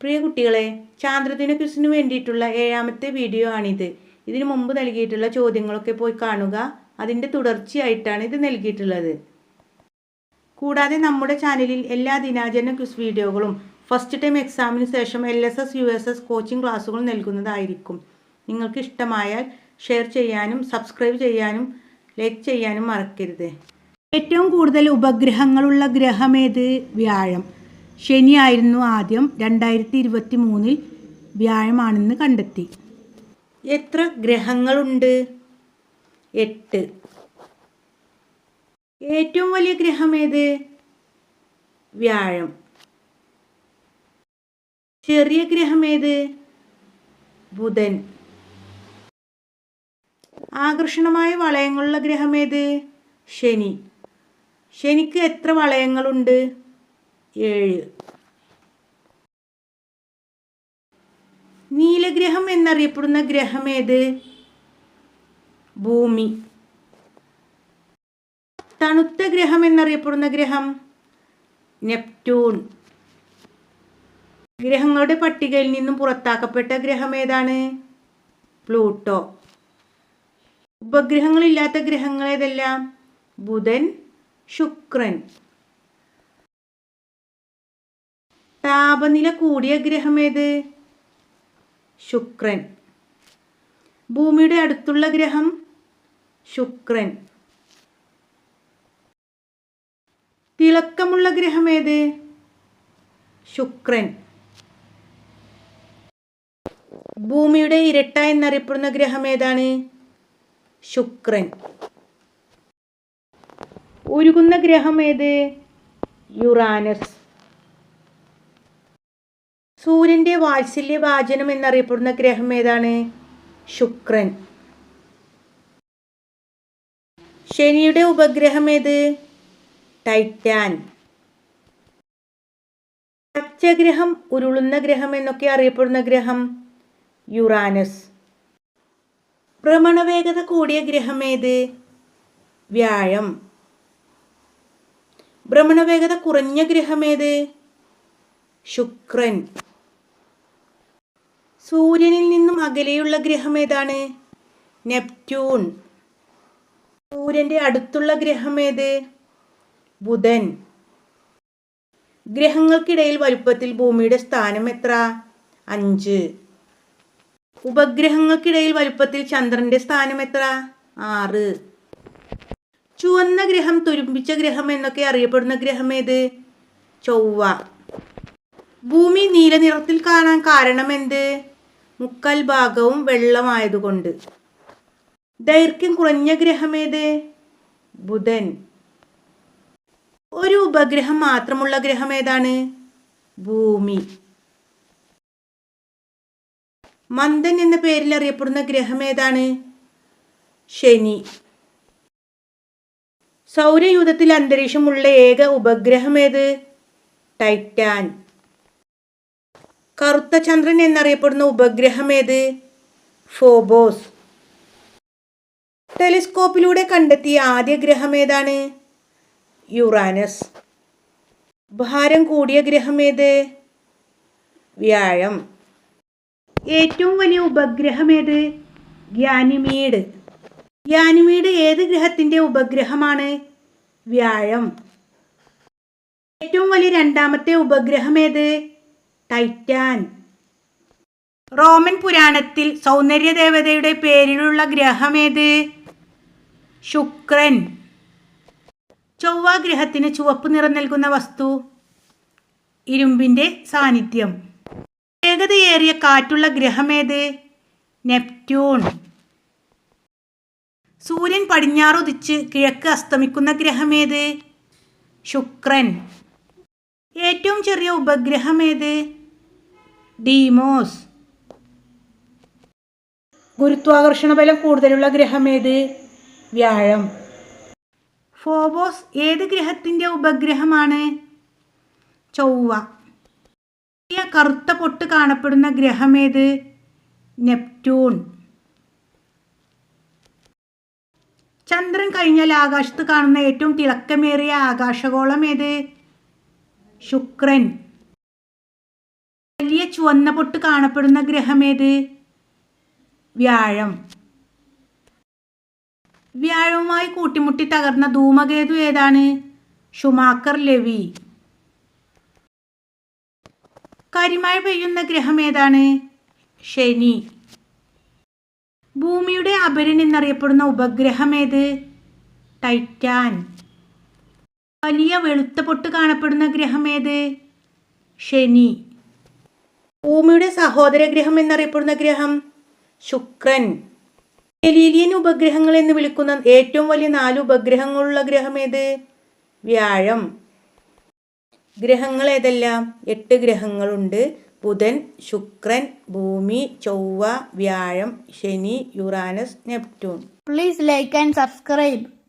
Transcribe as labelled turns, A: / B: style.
A: പ്രിയ കുട്ടികളെ ചാന്ദ്രദിന ക്വിസിന് വേണ്ടിയിട്ടുള്ള ഏഴാമത്തെ വീഡിയോ ആണിത്. ഇതിനു മുമ്പ് നൽകിയിട്ടുള്ള ചോദ്യങ്ങളൊക്കെ പോയി കാണുക. അതിന്റെ തുടർച്ചയായിട്ടാണ് ഇത് നൽകിയിട്ടുള്ളത്. കൂടാതെ നമ്മുടെ ചാനലിൽ എല്ലാ ദിനാചരണ ക്വിസ് വീഡിയോകളും ഫസ്റ്റ് ടൈം എക്സാമിന് ശേഷം L S S U S S coaching ക്ലാസ്സുകൾ നൽകുന്നതായിരിക്കും. നിങ്ങൾക്ക് ഇഷ്ടമായാൽ ഷെയർ ചെയ്യാനും സബ്സ്ക്രൈബ് ചെയ്യാനും ലൈക്ക് ചെയ്യാനും മറക്കരുത്. ഏറ്റവും കൂടുതൽ ഉപഗ്രഹങ്ങളുള്ള ഗ്രഹമേത് വ്യാഴം. ശനിയായിരുന്നു ആദ്യം രണ്ടായിരത്തി ഇരുപത്തി മൂന്നിൽ വ്യാഴമാണെന്ന് കണ്ടെത്തി. എത്ര ഗ്രഹങ്ങളുണ്ട്? എട്ട്. ഏറ്റവും വലിയ ഗ്രഹം ഏത്? വ്യാഴം. ചെറിയ ഗ്രഹം ഏത്? ബുധൻ. ആകർഷണമായ വളയങ്ങളുള്ള ഗ്രഹം ഏത്? ശനി. ശനിക്ക് എത്ര വളയങ്ങളുണ്ട്? ഏഴ്. നീലഗ്രഹം എന്നറിയപ്പെടുന്ന ഗ്രഹം ഏത്? ഭൂമി. തണുത്ത ഗ്രഹം എന്നറിയപ്പെടുന്ന ഗ്രഹം? നെപ്റ്റ്യൂൺ. ഗ്രഹങ്ങളുടെ പട്ടികയിൽ നിന്നും പുറത്താക്കപ്പെട്ട ഗ്രഹം ഏതാണ്? പ്ലൂട്ടോ. ഉപഗ്രഹങ്ങളില്ലാത്ത ഗ്രഹങ്ങൾ ഏതെല്ലാം? ബുധൻ ശുക്രൻ. താപനില കൂടിയ ഗ്രഹം ഏത്? ശുക്രൻ. ഭൂമിയുടെ അടുത്തുള്ള ഗ്രഹം ശുക്രൻ. തിളക്കമുള്ള ഗ്രഹം ഏത്? ശുക്രൻ. ഭൂമിയുടെ ഇരട്ട എന്നറിയപ്പെടുന്ന ഗ്രഹം ഏതാണ്? ശുക്രൻ. ഉരുകുന്ന ഗ്രഹം ഏത്? യുറാനസ്. സൂര്യന്റെ വാത്സല്യ വാചനം എന്നറിയപ്പെടുന്ന ഗ്രഹം ഏതാണ്? ശുക്രൻ. ശനിയുടെ ഉപഗ്രഹം ഏത്? ടൈറ്റാൻ. പച്ചഗ്രഹം ഉരുളുന്ന ഗ്രഹം എന്നൊക്കെ അറിയപ്പെടുന്ന ഗ്രഹം യുറാനസ്. ഭ്രമണവേഗത കൂടിയ ഗ്രഹം ഏത്? വ്യാഴം. ഭ്രമണവേഗത കുറഞ്ഞ ഗ്രഹം ഏത്? ശുക്രൻ. സൂര്യനിൽ നിന്നും അകലെയുള്ള ഗ്രഹം ഏതാണ്? നെപ്റ്റ്യൂൺ. സൂര്യന്റെ അടുത്തുള്ള ഗ്രഹം ഏത്? ബുധൻ. ഗ്രഹങ്ങൾക്കിടയിൽ വലുപ്പത്തിൽ ഭൂമിയുടെ സ്ഥാനം എത്ര? അഞ്ച്. ഉപഗ്രഹങ്ങൾക്കിടയിൽ വലുപ്പത്തിൽ ചന്ദ്രന്റെ സ്ഥാനം എത്ര? ആറ്. ചുവന്ന ഗ്രഹം തുരുമ്പിച്ച ഗ്രഹം എന്നൊക്കെ അറിയപ്പെടുന്ന ഗ്രഹം ഏത്? ചൊവ്വ. ഭൂമി നീല നിറത്തിൽ കാണാൻ കാരണം എന്ത്? മുക്കാൽ ഭാഗവും വെള്ളമായതുകൊണ്ട്. ദൈർഘ്യം കുറഞ്ഞ ഗ്രഹം ഏത് ബുധൻ. ഒരു ഉപഗ്രഹം മാത്രമുള്ള ഗ്രഹം ഏതാണ് ഭൂമി. മന്ദൻ എന്ന പേരിൽ അറിയപ്പെടുന്ന ഗ്രഹം ഏതാണ് ശനി. സൗരയൂഥത്തിൽ അന്തരീക്ഷമുള്ള ഏക ഉപഗ്രഹം ഏത് ടൈറ്റാൻ. കറുത്ത ചന്ദ്രൻ എന്നറിയപ്പെടുന്ന ഉപഗ്രഹം ഏത്? ഫോബോസ്. ടെലിസ്കോപ്പിലൂടെ കണ്ടെത്തിയ ആദ്യ ഗ്രഹം ഏതാണ്? യുറാനസ്. ഭാരം കൂടിയ ഗ്രഹം ഏത്? വ്യാഴം. ഏറ്റവും വലിയ ഉപഗ്രഹം ഏത്? ഗ്യാനിമീഡ് ഗ്യാനിമീഡ് ഏത് ഗ്രഹത്തിന്റെ ഉപഗ്രഹമാണ്? വ്യാഴം. ഏറ്റവും വലിയ രണ്ടാമത്തെ ഉപഗ്രഹം ഏത്? ടൈറ്റാൻ. റോമൻ പുരാണത്തിൽ സൗന്ദര്യദേവതയുടെ പേരിലുള്ള ഗ്രഹം ഏത് ശുക്രൻ. ചൊവ്വ ഗ്രഹത്തിന് ചുവപ്പ് നിറം നൽകുന്ന വസ്തു ഇരുമ്പിന്റെ സാന്നിധ്യം. വേഗതയേറിയ കാറ്റുള്ള ഗ്രഹമേത്? നെപ്റ്റ്യൂൺ. സൂര്യൻ പടിഞ്ഞാറുദിച്ച് കിഴക്ക് അസ്തമിക്കുന്ന ഗ്രഹമേത്? ശുക്രൻ. ഏറ്റവും ചെറിയ ഉപഗ്രഹമേത്? ഡീമോസ്. ഗുരുത്വാകർഷണ ബലം കൂടുതലുള്ള ഗ്രഹമേത് വ്യാഴം. ഫോബോസ് ഏത് ഗ്രഹത്തിന്റെ ഉപഗ്രഹമാണ്? ചൊവ്വ. കറുത്ത പൊട്ട് കാണപ്പെടുന്ന ഗ്രഹം ഗ്രഹമേത് നെപ്റ്റ്യൂൺ. ചന്ദ്രൻ കഴിഞ്ഞാൽ ആകാശത്ത് കാണുന്ന ഏറ്റവും തിളക്കമേറിയ ആകാശഗോളം ഏത്? ശുക്രൻ. വലിയ ചുവന്ന പൊട്ട് കാണപ്പെടുന്ന ഗ്രഹമേത്? വ്യാഴം. വ്യാഴവുമായി കൂട്ടിമുട്ടി തകർന്ന ധൂമകേതു ഏതാണ്? Schumacher levy. കരിമഴ പെയ്യുന്ന ഗ്രഹം ഏതാണ്? ശനി. ഭൂമിയുടെ അപരൻ എന്നറിയപ്പെടുന്ന ഉപഗ്രഹം ഏത്? ടൈറ്റാൻ. വലിയ വെളുത്ത പൊട്ട് കാണപ്പെടുന്ന ഗ്രഹം ഏത്? ശനി. ഭൂമിയുടെ സഹോദര ഗ്രഹം എന്നറിയപ്പെടുന്ന ഗ്രഹം ശുക്രൻ. ഗലീലിയൻ ഉപഗ്രഹങ്ങൾ എന്ന് വിളിക്കുന്ന ഏറ്റവും വലിയ നാല് ഉപഗ്രഹങ്ങളുള്ള ഗ്രഹം ഏത്? വ്യാഴം. ഗ്രഹങ്ങൾ ഏതെല്ലാം? എട്ട് ഗ്രഹങ്ങളുണ്ട്. ബുധൻ ശുക്രൻ ഭൂമി ചൊവ്വ വ്യാഴം ശനി Uranus Neptune.
B: Please like and subscribe.